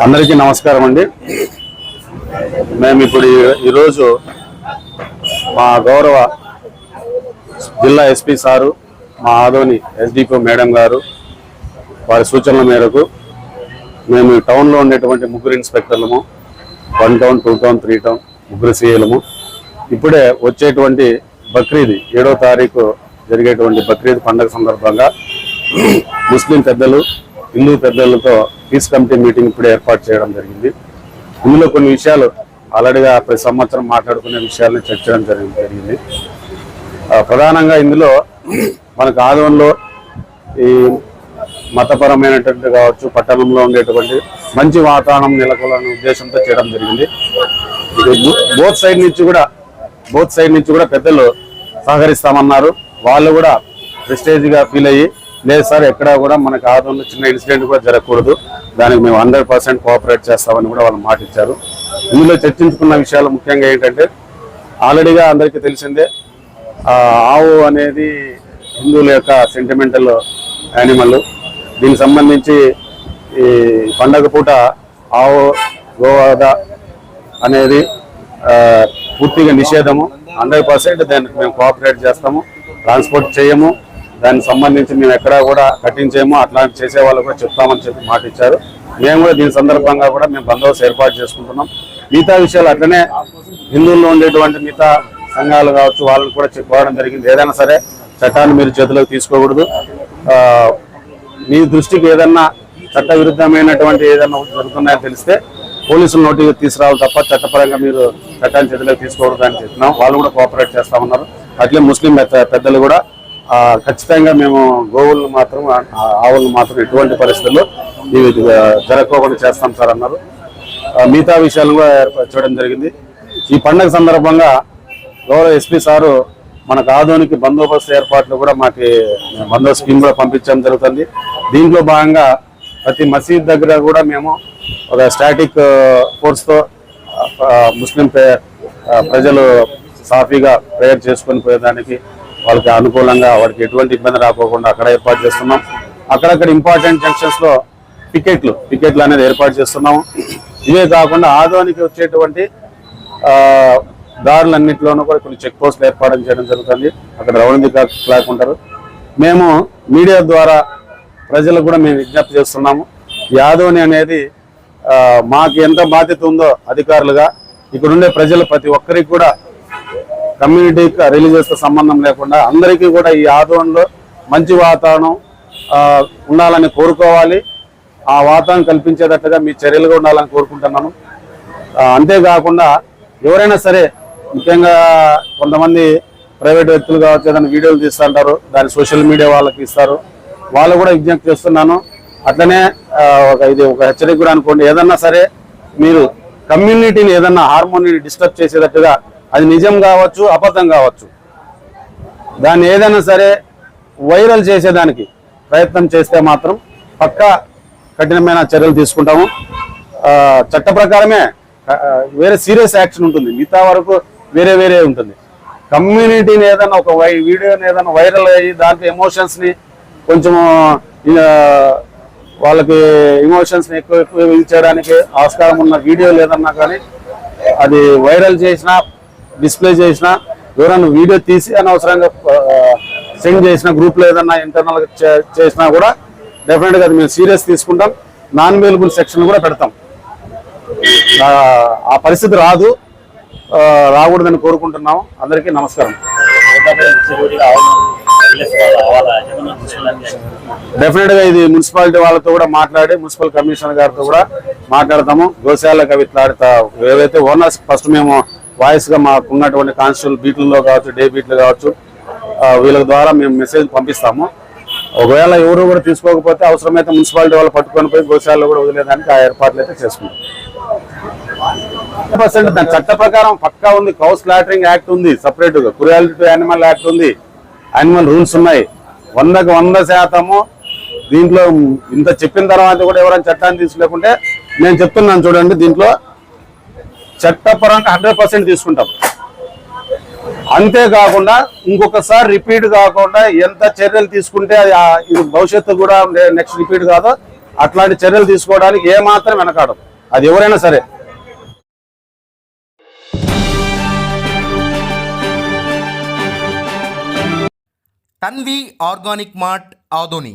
అందరికీ నమస్కారం అండి. మేము ఇప్పుడు ఈ- ఈరోజు మా గౌరవ జిల్లా ఎస్పీ సారు మా ఆదోని ఎస్డిపో మేడం గారు వారి సూచనల మేరకు మేము టౌన్లో ఉండేటువంటి ముగ్గురు ఇన్స్పెక్టర్లము one town two town three town ముగ్గురు సీఏలము ఇప్పుడే వచ్చేటువంటి బక్రీద్ ఏడో తారీఖు జరిగేటువంటి బక్రీద్ పండుగ సందర్భంగా ముస్లిం పెద్దలు హిందూ పెద్దలతో పీస్ కమిటీ మీటింగ్ ఇప్పుడు ఏర్పాటు చేయడం జరిగింది. ఇందులో కొన్ని విషయాలు ఆల్రెడీగా ప్రతి సంవత్సరం మాట్లాడుకునే విషయాలను చర్చడం జరిగింది. జరిగింది. ప్రధానంగా ఇందులో మనకు ఆదోన్లో ఈ మతపరమైనటువంటి కావచ్చు పట్టణంలో ఉండేటువంటి మంచి వాతావరణం నెలకొల్లని ఉద్దేశంతో చేయడం జరిగింది. ఇది బోత్ సైడ్ నుంచి కూడా బోత్ సైడ్ నుంచి కూడా పెద్దలు సహకరిస్తామన్నారు. వాళ్ళు కూడా ప్రెస్టేజ్గా ఫీల్ అయ్యి లేదు సార్ ఎక్కడా కూడా మనకు ఆదంలో చిన్న ఇన్సిడెంట్ కూడా జరగకూడదు. దానికి మేము హండ్రెడ్ పర్సెంట్ కోఆపరేట్ చేస్తామని కూడా వాళ్ళు మాటిచ్చారు. ఇందులో చర్చించుకున్న విషయాలు ముఖ్యంగా ఏంటంటే ఆల్రెడీగా అందరికీ తెలిసిందే ఆవు అనేది హిందువుల యొక్క సెంటిమెంటల్ యానిమల్ దీనికి సంబంధించి ఈ పండగ పూట ఆవు గోవాద అనేది పూర్తిగా నిషేధము. హండ్రెడ్ పర్సెంట్ దానికి మేము కోఆపరేట్ చేస్తాము ట్రాన్స్పోర్ట్ చేయము. దానికి సంబంధించి మేము ఎక్కడా కూడా కట్టించేమో అట్లాంటి చేసే వాళ్ళు కూడా చెప్తామని చెప్పి మాట ఇచ్చారు. మేము కూడా దీని సందర్భంగా కూడా మేము బందోబస్తు ఏర్పాటు చేసుకుంటున్నాం. మిగతా విషయాలు అట్లనే హిందువుల్లో ఉండేటువంటి మిగతా సంఘాలు కావచ్చు వాళ్ళని కూడా చెప్పుకోవడం జరిగింది. ఏదైనా సరే చట్టాన్ని మీరు చేతిలోకి తీసుకోకూడదు. మీ దృష్టికి ఏదన్నా చట్ట విరుద్ధమైనటువంటి ఏదన్నా జరుగుతున్నాయని తెలిస్తే పోలీసులు నోటీసు తీసుకురావాలి తప్ప చట్టపరంగా మీరు చట్టాన్ని చేతిలోకి తీసుకోకూడదు అని చెప్తున్నాం. వాళ్ళు కూడా కోఆపరేట్ చేస్తామన్నారు అట్లే ముస్లిం పెద్ద- పెద్దలు కూడా ఖచ్చితంగా మేము గోవులను మాత్రం ఆవులను మాత్రం ఎటువంటి పరిస్థితుల్లో ఇవి జరగకోకుండా చేస్తాం సార్ అన్నారు. మిగతా విషయాలు కూడా ఏర్పాటు చేయడం జరిగింది. ఈ పండగ సందర్భంగా గౌరవ ఎస్పీ సారు మనకు ఆధునిక బందోబస్తు ఏర్పాట్లు కూడా మాకు బందోబస్తు స్కీమ్ కూడా పంపించడం జరుగుతుంది. దీంట్లో భాగంగా ప్రతి మసీద్ దగ్గర కూడా మేము ఒక స్టాటిక్ ఫోర్స్తో ముస్లిం ప్రజలు సాఫీగా ప్రేయర్ చేసుకొని పోయేదానికి వాళ్ళకి అనుకూలంగా వారికి ఎటువంటి ఇబ్బంది రాకోకుండా అక్కడ ఏర్పాటు చేస్తున్నాం. అక్కడక్కడ ఇంపార్టెంట్ జంక్షన్స్లో పికెట్లు పికెట్లు అనేది ఏర్పాటు చేస్తున్నాము. ఇవే కాకుండా ఆదోనికి వచ్చేటువంటి దారులన్నింటిలోనూ కూడా కొన్ని చెక్ పోస్టులు ఏర్పాటు చేయడం జరుగుతుంది. అక్కడ రౌండ్ ది క్లాక్ ఉంటారు. మేము మీడియా ద్వారా ప్రజలకు కూడా మేము విజ్ఞప్తి చేస్తున్నాము. యాదవ్ని అనేది మాకు ఎంత బాధ్యత ఉందో అధికారులుగా ఇక్కడ ఉండే ప్రజలు ప్రతి ఒక్కరికి కూడా కమ్యూనిటీకి రిలీజియస్ సంబంధం లేకుండా అందరికీ కూడా ఈ ఆదోళనలో మంచి వాతావరణం ఉండాలని కోరుకోవాలి. ఆ వాతావరణం కల్పించేటట్టుగా మీ చర్యలుగా ఉండాలని కోరుకుంటున్నాను. అంతేకాకుండా ఎవరైనా సరే ముఖ్యంగా కొంతమంది ప్రైవేట్ వ్యక్తులు కావచ్చు ఏదైనా వీడియోలు తీస్తుంటారు దాన్ని సోషల్ మీడియా వాళ్ళకి ఇస్తారు. వాళ్ళు కూడా విజ్ఞప్తి చేస్తున్నాను. అట్లనే ఒక ఇది ఒక హెచ్చరిక కూడా అనుకోండి. ఏదన్నా సరే మీరు కమ్యూనిటీని ఏదన్నా హార్మోనీని డిస్టర్బ్ చేసేటట్టుగా అది నిజం కావచ్చు అబద్ధం కావచ్చు. దాన్ని ఏదైనా సరే వైరల్ చేసేదానికి ప్రయత్నం చేస్తే మాత్రం పక్కా కఠినమైన చర్యలు తీసుకుంటాము. చట్ట ప్రకారమే వేరే సీరియస్ యాక్షన్ ఉంటుంది. మిగతా వరకు వేరే వేరే ఉంటుంది. కమ్యూనిటీని ఏదైనా ఒక వై వీడియోని ఏదైనా వైరల్ అయ్యి దాంట్లో ఎమోషన్స్ని కొంచెం వాళ్ళకి ఎమోషన్స్ని ఎక్కువ ఎక్కువ ఇది చేయడానికి ఆస్కారం ఉన్న వీడియోలు ఏదన్నా కానీ అది వైరల్ చేసినా డిస్ప్లే చేసినా ఎవరైనా వీడియో తీసి అనవసరంగా సెండ్ చేసిన గ్రూప్లో ఏదన్నా ఇంటర్నల్ చేసినా కూడా డెఫినెట్గా అది మేము సీరియస్ తీసుకుంటాం. నాన్ అవైలబుల్ సెక్షన్ కూడా పెడతాం. ఆ- పరిస్థితి రాదు. రాకూడదని కోరుకుంటున్నాము. అందరికీ నమస్కారం. డెఫినెట్గా ఇది మున్సిపాలిటీ వాళ్ళతో కూడా మాట్లాడి మున్సిపల్ కమిషనర్ గారితో కూడా మాట్లాడతాము. గోశాలకు అవి ఇట్లా ఏవైతే ఓనర్స్ ఫస్ట్ మేము వాయిస్గా మాకు ఉన్నటువంటి కానిస్టేబుల్ బీట్లలో కావచ్చు డే బీట్లు కావచ్చు వీళ్ళ ద్వారా మేము మెసేజ్ పంపిస్తాము. ఒకవేళ ఎవరు కూడా తీసుకోకపోతే అవసరమైతే మున్సిపాలిటీ వాళ్ళు పట్టుకొని పోయి గోశాలలో కూడా వదిలేదానికి ఆ ఏర్పాట్లు అయితే చేసుకున్నాం పర్సెంట్ దాని చట్ట ప్రకారం పక్కా ఉంది కౌ స్లాటరింగ్ యాక్ట్ ఉంది సపరేట్గా క్రుయాలిటీ యానిమల్ యాక్ట్ ఉంది యానిమల్ రూల్స్ ఉన్నాయి. వందకు వంద శాతము దీంట్లో ఇంత చెప్పిన తర్వాత కూడా ఎవరైనా చట్టాన్ని తీసుకోలేకుంటే నేను చెప్తున్నాను చూడండి దీంట్లో చట్టపరంగా హండ్రెడ్ పర్సెంట్ తీసుకుంటాం. అంతేకాకుండా ఇంకొకసారి రిపీట్ కాకుండా ఎంత చర్యలు తీసుకుంటే అది ఇది భవిష్యత్తు కూడా నెక్స్ట్ రిపీట్ కాదో. అట్లాంటి చర్యలు తీసుకోవడానికి ఏ మాత్రం అది ఎవరైనా సరే. Tanvi organic mart Adoni.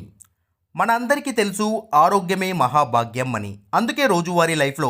మనందరికీ తెలుసు ఆరోగ్యమే మహాభాగ్యం అని. అందుకే రోజువారీ లైఫ్లో